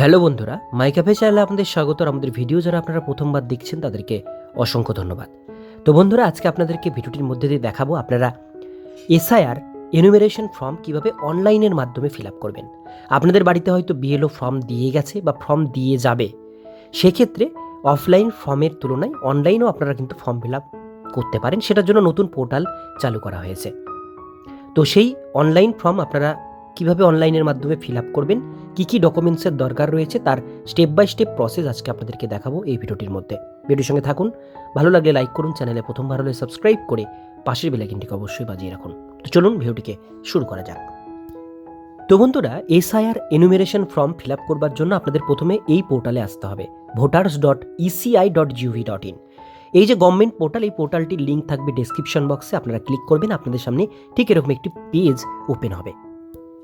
Hello বন্ধুরা, মাই cafe চ্যানেলে আপনাদের স্বাগত। আমাদের ভিডিও যারা আপনারা প্রথমবার দেখছেন, তাদেরকে অসংখ্য ধন্যবাদ। তো বন্ধুরা, আজকে আপনাদেরকে ভিডিওটির মধ্যে দিয়ে দেখাবো আপনারা এসআইআর এনুমেরেশন ফর্ম কীভাবে অনলাইনের মাধ্যমে ফিল আপ করবেন। আপনাদের বাড়িতে হয়তো বিএলও ফর্ম দিয়ে গেছে বা ফর্ম দিয়ে যাবে। সেক্ষেত্রে অফলাইন ফর্মের তুলনায় অনলাইনেও আপনারা কিন্তু ফর্ম ফিল আপ করতে পারেন। সেটার জন্য নতুন পোর্টাল চালু করা হয়েছে। তো সেই অনলাইন ফর্ম আপনারা কীভাবে অনলাইনের মাধ্যমে ফিল আপ করবেন কী কী ডকুমেন্টসের দরকার রয়েছে তার স্টেপ বাই স্টেপ প্রসেস আজকে আপনাদেরকে দেখাবো এই ভিডিওটির মধ্যে। ভিডিওর সঙ্গে থাকুন, ভালো লাগলে লাইক করুন, চ্যানেলে প্রথমবার হলে সাবস্ক্রাইব করে পাশের বেলাইকিনটিকে অবশ্যই বাজিয়ে রাখুন। তো চলুন ভিডিওটিকে শুরু করা যাক। তো বন্ধুরা SIR enumeration form fill up করবার জন্য আপনাদের প্রথমে এই পোর্টালে আসতে হবে voters dot ECI dot GOV dot in এই যে গভর্নমেন্ট পোর্টাল এই পোর্টালটির লিঙ্ক থাকবে ডেসক্রিপশন বক্সে আপনারা ক্লিক করবেন, আপনাদের সামনে ঠিক এরকম একটি পেজ ওপেন হবে।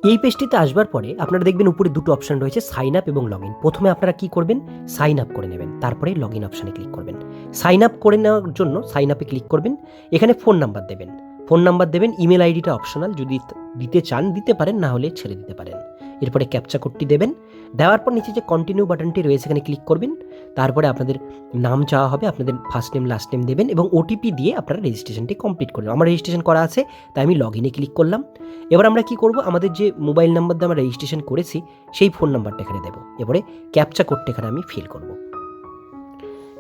এই পেজটিতে আসবার পরে আপনারা দেখবেন উপরে দুটো অপশন রয়েছে সাইন আপ এবং লগ ইন প্রথমে আপনারা কি করবেন? সাইন আপ করে নেবেন। তারপরে লগ ইন অপশানে ক্লিক করবেন। সাইন আপ করে নেওয়ার জন্য সাইন আপে ক্লিক করবেন। এখানে ফোন নাম্বার দেবেন। ফোন নাম্বার দেবেন ইমেল আইডিটা অপশনাল যদি দিতে চান, দিতে পারেন, না হলে ছেড়ে দিতে পারেন। এরপরে ক্যাপচা কোডটি দেবেন। দেওয়ার পর নিচে যে কন্টিনিউ বাটনটি রয়েছে এখানে ক্লিক করবেন। তারপরে আপনাদের নাম চাওয়া হবে, আপনাদের ফার্স্ট নেম লাস্ট নেম দেবেন এবং ওটিপি দিয়ে আপনারা রেজিস্ট্রেশনটি কমপ্লিট করবেন আমার রেজিস্ট্রেশন করা আছে, তাই আমি লগ ইনে ক্লিক করলাম। এবার আমরা কি করব? আমাদের যে মোবাইল নাম্বার দিয়ে আমরা রেজিস্ট্রেশন করেছি, সেই ফোন নাম্বারটা এখানে দেবো। এবারে ক্যাপচা কোডটা এখানে আমি ফিল করব।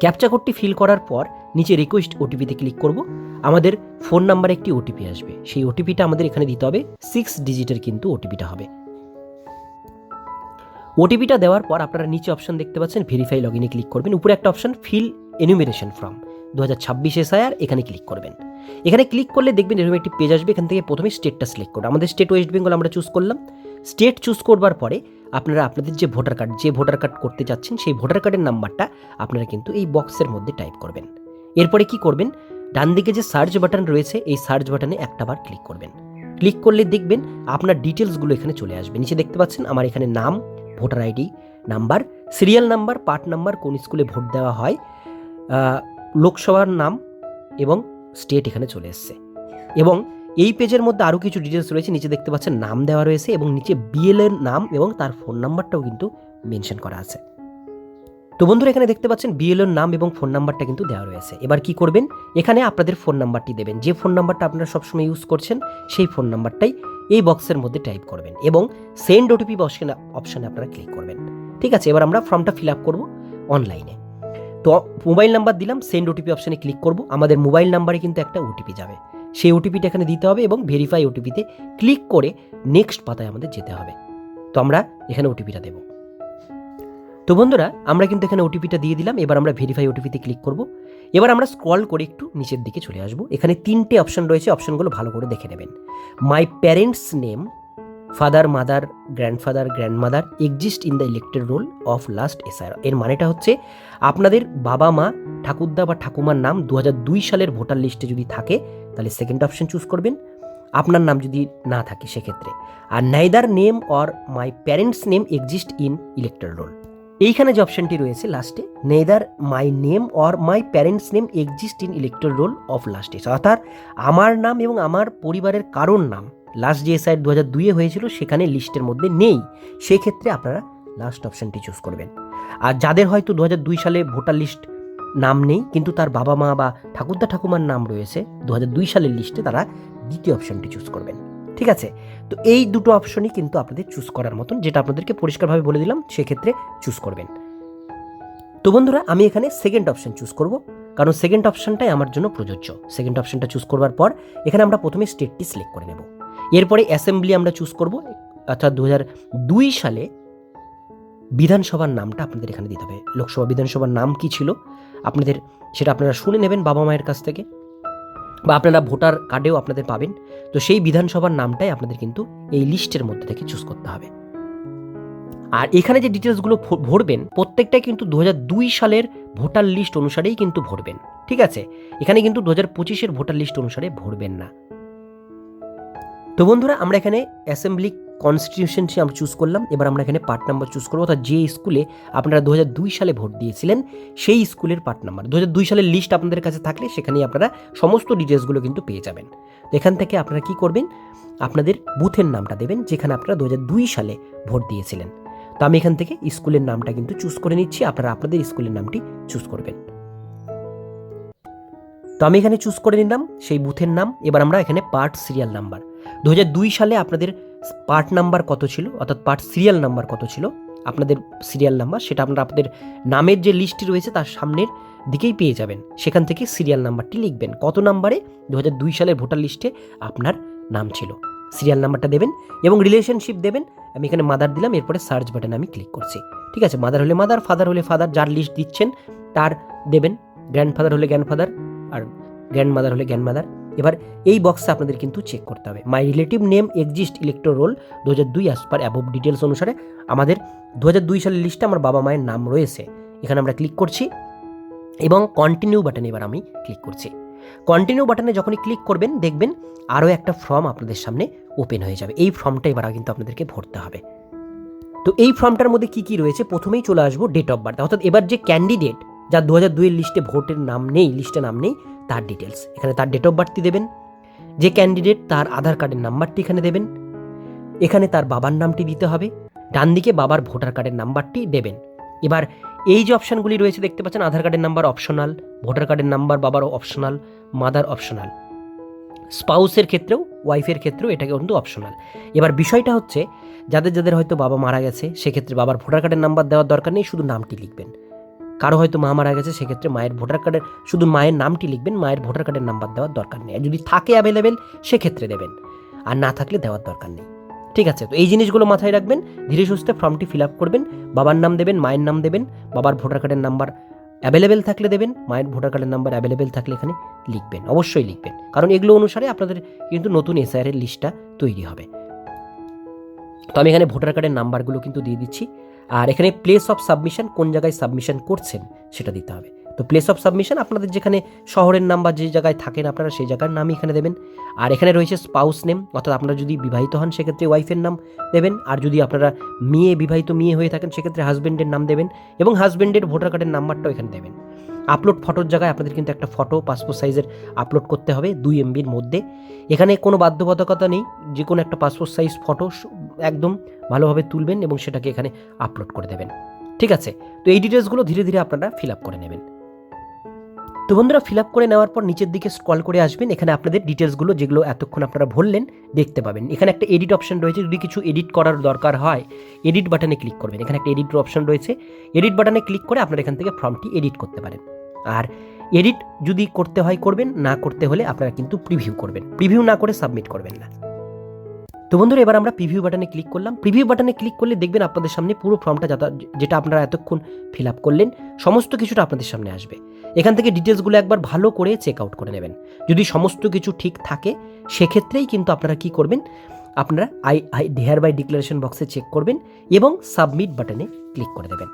ক্যাপচা কোডটি ফিল করার পর নিচে রিকোয়েস্ট ওটিপিতে ক্লিক করব। আমাদের ফোন নাম্বারে একটি ওটিপি আসবে। সেই ওটিপিটা আমাদের এখানে দিতে হবে। সিক্স ডিজিটের কিন্তু ওটিপিটা হবে। ওটিপিটা দেওয়ার পর আপনারা নিচে অপশন দেখতে পাচ্ছেন ভেরিফাই লগ ইনে ক্লিক করবেন। উপরে একটা অপশন ফিল এনুমেরেশন ফর্ম দু হাজার ছাব্বিশ এসআইআর এখানে ক্লিক করবেন। এখানে ক্লিক করলে দেখবেন এরকম একটি পেজ আসবে, এখান থেকে প্রথমে স্টেটটা সিলেক্ট করুন আমাদের স্টেট ওয়েস্ট বেঙ্গল আমরা চুজ করলাম। স্টেট চুজ করবার পরে আপনারা আপনাদের যে ভোটার কার্ড যে ভোটার কার্ড করতে যাচ্ছেন সেই ভোটার কার্ডের নাম্বারটা আপনারা কিন্তু এই বক্সের মধ্যে টাইপ করবেন। এরপরে কি করবেন? ডান দিকে যে সার্চ বাটন রয়েছে, এই সার্চ বাটনে একটা বার ক্লিক করবেন। ক্লিক করলে দেখবেন আপনার ডিটেলসগুলো এখানে চলে আসবে। নিচে দেখতে পাচ্ছেন আমার এখানে নাম voter ID number, serial number, part number কোন স্কুলে ভোট দেওয়া হয় লোকসভার নাম এবং স্টেট এখানে চলে এসছে। এবং এই পেজের মধ্যে আরও কিছু ডিটেলস রয়েছে, নিচে দেখতে পাচ্ছেন নাম দেওয়া রয়েছে এবং নিচে বিএল এর নাম এবং তার ফোন নাম্বারটাও কিন্তু মেনশন করা আছে। তো বন্ধুরা, এখানে দেখতে পাচ্ছেন বিএল এর নাম এবং ফোন নাম্বারটা কিন্তু দেওয়া রয়েছে। এবার কি করবেন? এখানে আপনাদের ফোন নাম্বারটি দেবেন। যে ফোন নাম্বারটা আপনারা সবসময় ইউজ করছেন, সেই ফোন নাম্বারটাই এই বক্সের মধ্যে টাইপ করবেন এবং সেন্ড ওটিপি বক্সে অপশানে আপনারা ক্লিক করবেন। ঠিক আছে, এবার আমরা ফর্মটা ফিল আপ করব অনলাইনে তো মোবাইল নাম্বার দিলাম সেন্ড ওটিপি অপশানে ক্লিক করব। আমাদের মোবাইল নাম্বারে কিন্তু একটা ওটিপি যাবে। সেই ওটিপিটা এখানে দিতে হবে এবং ভেরিফাই ওটিপিতে ক্লিক করে নেক্সট পাতায় আমাদের যেতে হবে। তো আমরা এখানে ওটিপিটা দেব। তো বন্ধুরা, আমরা কিন্তু এখানে ওটিপিটা দিয়ে দিলাম, এবার আমরা ভেরিফাই ওটিপিতে ক্লিক করব। এবার আমরা স্ক্রল করে একটু নিচের দিকে চলে আসব। এখানে তিনটে অপশন রয়েছে অপশনগুলো ভালো করে দেখে নেবেন। My parents name father mother grandfather grandmother exist in the elected roll of last SR এর মানেটা হচ্ছে, আপনাদের বাবা মা, ঠাকুরদা বা ঠাকুমার নাম দু হাজার দুই সালের ভোটার লিস্টে যদি থাকে, তাহলে সেকেন্ড অপশন চুজ করবেন। আপনার নাম যদি না থাকে, সেক্ষেত্রে। আর neither name or my parents name exist in elected roll এইখানে যে অপশনটি রয়েছে লাস্টে neither my name or my parents name exist in electoral roll of last অর্থাৎ আমার নাম এবং আমার পরিবারের কারোর নাম লাস্ট যে এসআইয়ের দু হাজার দুইয়ে হয়েছিল সেখানে লিস্টের মধ্যে নেই। সেক্ষেত্রে আপনারা লাস্ট অপশনটি চুজ করবেন। আর যাদের হয়তো দু হাজার দুই সালে ভোটার লিস্ট নাম নেই, কিন্তু তার বাবা মা বা ঠাকুরদা ঠাকুমার নাম রয়েছে দু হাজার দুই সালের লিস্টে তারা দ্বিতীয় অপশনটি চুজ করবেন। ঠিক আছে? তো এই দুটো অপশনই কিন্তু আপনাদের চুজ করার মতন, যেটা আপনাদেরকে পরিষ্কারভাবে বলে দিলাম, সেক্ষেত্রে চুজ করবেন। তো বন্ধুরা, আমি এখানে সেকেন্ড অপশন চুজ করব, কারণ সেকেন্ড অপশনটাই আমার জন্য প্রযোজ্য। সেকেন্ড অপশনটা চুজ করবার পর, এখানে আমরা প্রথমে স্টেটটি সিলেক্ট করে নেব। এরপরে অ্যাসেম্বলি আমরা চুজ করব, অর্থাৎ দু দুই সালে বিধানসভার নামটা আপনাদের এখানে দিতে হবে। লোকসভা বিধানসভার নাম কি ছিল? আপনাদের, সেটা আপনারা শুনে নেবেন বাবা মায়ের কাছ থেকে। বা আপনারা ভোটার কার্ডেও আপনাদের পাবেন। তো সেই বিধানসভার নামটাই আপনাদের কিন্তু এই লিস্টের মধ্যে থেকে চুজ করতে হবে। আর এখানে যে ডিটেলসগুলো ভরবেন প্রত্যেকটাই কিন্তু দু হাজার দুই সালের ভোটার লিস্ট অনুসারেই কিন্তু ভরবেন, ঠিক আছে? এখানে কিন্তু দু হাজার পঁচিশের ভোটার লিস্ট অনুসারে ভরবেন না। তো বন্ধুরা, আমরা এখানে অ্যাসেম্বলি কনস্টিটিউশনটি আমরা চুজ করলাম। এবার আমরা এখানে পার্ট নাম্বার চুজ করব। অর্থাৎ যে স্কুলে আপনারা দু হাজার দুই সালে ভোট দিয়েছিলেন, সেই স্কুলের পার্ট নাম্বার দু হাজার দুই সালের লিস্ট আপনাদের কাছে থাকলে সেখানেই আপনারা সমস্ত ডিটেলসগুলো কিন্তু পেয়ে যাবেন। তো এখান থেকে আপনারা কি করবেন? আপনাদের বুথের নামটা দেবেন, যেখানে আপনারা দু হাজার দুই সালে ভোট দিয়েছিলেন। তো আমি এখান থেকে স্কুলের নামটা কিন্তু চুজ করে নিচ্ছি। আপনারা আপনাদের স্কুলের নামটি চুজ করবেন। তো আমি এখানে চুজ করে নিলাম, সেই বুথের নাম। এবার আমরা এখানে পার্ট সিরিয়াল নাম্বার দু হাজার দুই সালে আপনাদের পার্ট নাম্বার কত ছিল? অর্থাৎ পার্ট সিরিয়াল নাম্বার কত ছিল? আপনাদের সিরিয়াল নাম্বার, সেটা আপনারা আপনাদের নামের যে লিস্টটি রয়েছে তার সামনের দিকেই পেয়ে যাবেন। সেখান থেকে সিরিয়াল নাম্বারটি লিখবেন। কত নাম্বারে? দু হাজার দুই সালের ভোটার লিস্টে আপনার নাম ছিল। সিরিয়াল নাম্বারটা দেবেন এবং রিলেশনশিপ দেবেন। আমি এখানে মাদার দিলাম, এরপরে সার্চ বাটনে আমি ক্লিক করছি। ঠিক আছে, মাদার হলে মাদার, ফাদার হলে ফাদার, যার লিস্ট দিচ্ছেন তার দেবেন। গ্র্যান্ডফাদার হলে গ্র্যান্ডফাদার আর গ্র্যান্ড মাদার হলে গ্র্যান্ড মাদার এবার এই বক্সে আপনাদের কিন্তু চেক করতে হবে। My relative name exist electoral roll দু হাজার দুই অ্যাজ পার অ্যাবভ ডিটেলস অনুসারে আমাদের দু হাজার দুই সালের লিস্টে আমার বাবা মায়ের নাম রয়েছে। এখানে আমরা ক্লিক করছি এবং কন্টিনিউ বাটনে এবার আমি ক্লিক করছি। কন্টিনিউ বাটনে যখনই ক্লিক করবেন, দেখবেন আরও একটা ফর্ম আপনাদের সামনে ওপেন হয়ে যাবে। এই ফর্মটা এবার কিন্তু আপনাদেরকে ভরতে হবে। তো এই ফর্মটার মধ্যে কি কি রয়েছে? প্রথমেই চলে আসব ডেট অফ বার্থ অর্থাৎ এবার যে ক্যান্ডিডেট যার দু হাজার দুইয়ের লিস্টে ভোটের নাম নেই লিস্টে নাম নেই, তার ডিটেলস এখানে তার ডেট অফ বার্থটি দেবেন, যে ক্যান্ডিডেট তার আধার কার্ডের নাম্বারটি এখানে দেবেন, এখানে তার বাবার নামটি দিতে হবে, ডান দিকে বাবার ভোটার কার্ডের নাম্বারটি দেবেন। এবার এই যে অপশানগুলি রয়েছে, দেখতে পাচ্ছেন, আধার কার্ডের নাম্বার অপশনাল ভোটার কার্ডের নাম্বার বাবার অপশনাল মাদার অপশনাল স্পাউসের ক্ষেত্রেও ওয়াইফের ক্ষেত্রেও এটা কিন্তু অপশনাল এবার বিষয়টা হচ্ছে, যাদের যাদের হয়তো বাবা মারা গেছে, সেক্ষেত্রে বাবার ভোটার কার্ডের নাম্বার দেওয়ার দরকার নেই, শুধু নামটি লিখবেন। কারও হয়তো মা মারা গেছে, সেক্ষেত্রে মায়ের ভোটার কার্ডের শুধু মায়ের নামটি লিখবেন, মায়ের ভোটার কার্ডের নাম্বার দেওয়ার দরকার নেই। যদি থাকে অ্যাভেলেবেল সেক্ষেত্রে দেবেন। আর না থাকলে দেওয়ার দরকার নেই। ঠিক আছে? তো এই জিনিসগুলো মাথায় রাখবেন, ধীরে সুস্থে ফর্মটি ফিল আপ করবেন, বাবার নাম দেবেন, মায়ের নাম দেবেন, বাবার ভোটার কার্ডের নাম্বার অ্যাভেলেবেল থাকলে দেবেন, মায়ের ভোটার কার্ডের নাম্বার অ্যাভেলেবেল থাকলে এখানে লিখবেন, অবশ্যই লিখবেন। কারণ এগুলো অনুসারে আপনাদের কিন্তু নতুন এসআইআর লিস্টটা তৈরি হবে। তো আমি এখানে ভোটার কার্ডের নাম্বারগুলো কিন্তু দিয়ে দিচ্ছি। আর এখানে প্লেস অফ সাবমিশন কোন জায়গায় সাবমিশন করছেন সেটা দিতে হবে। তো প্লেস অফ সাবমিশন আপনাদের যেখানে শহরের নাম বা যে জায়গায় থাকেন আপনারা সেই জায়গার নামই এখানে দেবেন। আর এখানে রয়েছে স্পাউস নেম অর্থাৎ আপনারা যদি বিবাহিত হন সেক্ষেত্রে ওয়াইফের নাম দেবেন। আর যদি আপনারা মেয়ে, বিবাহিত মেয়ে হয়ে থাকেন সেক্ষেত্রে হাজব্যান্ডের নাম দেবেন এবং হাজব্যান্ডের ভোটার কার্ডের নাম্বারটাও এখানে দেবেন। আপলোড ফটোর জায়গায় আপনাদের কিন্তু একটা ফটো পাসপোর্ট সাইজের আপলোড করতে হবে দুই এমবির মধ্যে। এখানে কোনো বাধ্যবাধকতা নেই, যে কোনো একটা পাসপোর্ট সাইজ ফটো একদম ভালোভাবে তুলবেন এবং সেটাকে এখানে আপলোড করে দেবেন। ঠিক আছে? তো এই ডিটেলসগুলো ধীরে ধীরে আপনারা ফিল আপ করে নেবেন। তো বন্ধুরা ফিল আপ করে নেওয়ার পর নিচের দিকে স্ক্রল করে আসবেন। এখানে আপনাদের ডিটেলসগুলো যেগুলো এতক্ষণ আপনারা ভরলেন, দেখতে পাবেন। এখানে একটা এডিট অপশন রয়েছে, যদি কিছু এডিট করার দরকার হয় এডিট বাটনে ক্লিক করবেন। এখানে একটা এডিট অপশন রয়েছে এডিট বাটনে ক্লিক করে আপনারা এখান থেকে ফর্মটি এডিট করতে পারেন। আর এডিট যদি করতে হয় করবেন, না করতে হলে আপনারা কিন্তু প্রিভিউ করবেন। প্রিভিউ না করে সাবমিট করবেন না। তো বন্ধুরা, এবার আমরা প্রিভিউ বাটনে ক্লিক করলাম। প্রিভিউ বাটনে ক্লিক করলে দেখবেন আপনাদের সামনে পুরো ফর্মটা যেটা আপনারা এতক্ষণ ফিল আপ করলেন, সমস্ত কিছুটা আপনাদের সামনে আসবে। এখান থেকে ডিটেলসগুলো একবার ভালো করে চেক আউট করে নেবেন। যদি সমস্ত কিছু ঠিক থাকে, সেক্ষেত্রেই কিন্তু আপনারা কি করবেন? আপনারা I I hereby declaration বক্সে চেক করবেন এবং সাবমিট বাটনে ক্লিক করে দেবেন।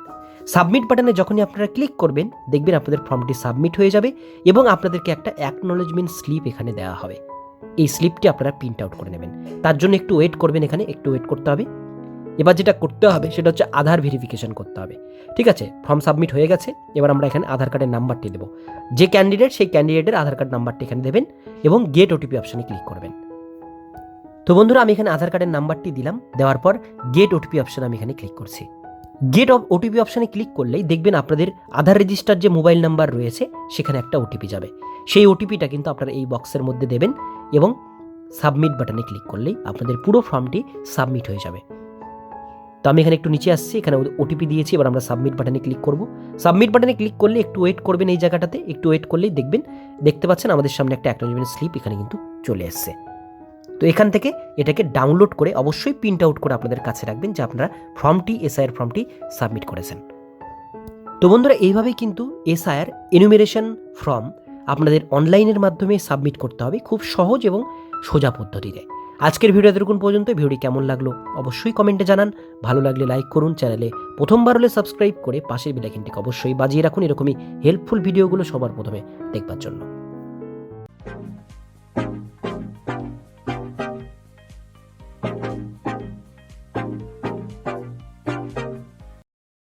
সাবমিট বাটনে যখনই আপনারা ক্লিক করবেন, দেখবেন আপনাদের ফর্মটি সাবমিট হয়ে যাবে এবং আপনাদেরকে একটা অ্যাকনোলেজমেন্ট স্লিপ এখানে দেওয়া হবে। এই স্লিপটি আপনারা প্রিন্ট আউট করে নেবেন। তার জন্য একটু ওয়েট করবেন এখানে, একটু ওয়েট করতে হবে। এবার যেটা করতে হবে, সেটা হচ্ছে আধার ভেরিফিকেশন করতে হবে। ঠিক আছে? ফর্ম সাবমিট হয়ে গেছে, এবার আমরা এখানে আধার কার্ডের নাম্বারটি দেবো। যে ক্যান্ডিডেট সেই ক্যান্ডিডেটের আধার কার্ড নাম্বারটি এখানে দেবেন এবং গেট ওটিপি অপশানে ক্লিক করবেন। তো বন্ধুরা, আমি এখানে আধার কার্ডের নাম্বারটি দিলাম, দেওয়ার পর গেট ওটিপি অপশানে আমি এখানে ক্লিক করছি। গেট অফ ওটিপি অপশানে ক্লিক করলেই দেখবেন আপনাদের আধার রেজিস্টার যে মোবাইল নাম্বার রয়েছে, সেখানে একটা ওটিপি যাবে। সেই ওটিপিটা কিন্তু আপনারা এই বক্সের মধ্যে দেবেন এবং সাবমিট বাটনে ক্লিক করলেই আপনাদের পুরো ফর্মটি সাবমিট হয়ে যাবে। তো আমি এখানে একটু নিচে আসছি, এখানে ওটিপি দিয়েছি, এবার আমরা সাবমিট বাটনে ক্লিক করব। সাবমিট বাটনে ক্লিক করলে একটু ওয়েট করবেন এই জায়গাটাতে, একটু ওয়েট করলেই দেখবেন, দেখতে পাচ্ছেন আমাদের সামনে একটা অ্যাকনোলেজমেন্ট স্লিপ এখানে কিন্তু চলে এসছে। তো এখান থেকে এটাকে ডাউনলোড করে অবশ্যই প্রিন্ট আউট করে আপনাদের কাছে রাখবেন, যে আপনারা ফর্মটি এসআইয়ের ফর্মটি সাবমিট করেছেন। তো বন্ধুরা, এইভাবেই কিন্তু এসআইআর এনুমেরেশন ফর্ম আপনাদের অনলাইনের মাধ্যমে সাবমিট করতে হবে খুব সহজ এবং সোজা পদ্ধতিতে। আজকের ভিডিও এতটুকুন পর্যন্ত ভিডিওটি কেমন লাগল অবশ্যই কমেন্টে জানান। ভালো লাগলে লাইক করুন, চ্যানেলে প্রথমবার হলে সাবস্ক্রাইব করে পাশের বেলাইকিনটিকে অবশ্যই বাজিয়ে রাখুন। এরকমই হেল্পফুল ভিডিওগুলো সবার প্রথমে দেখবার জন্য।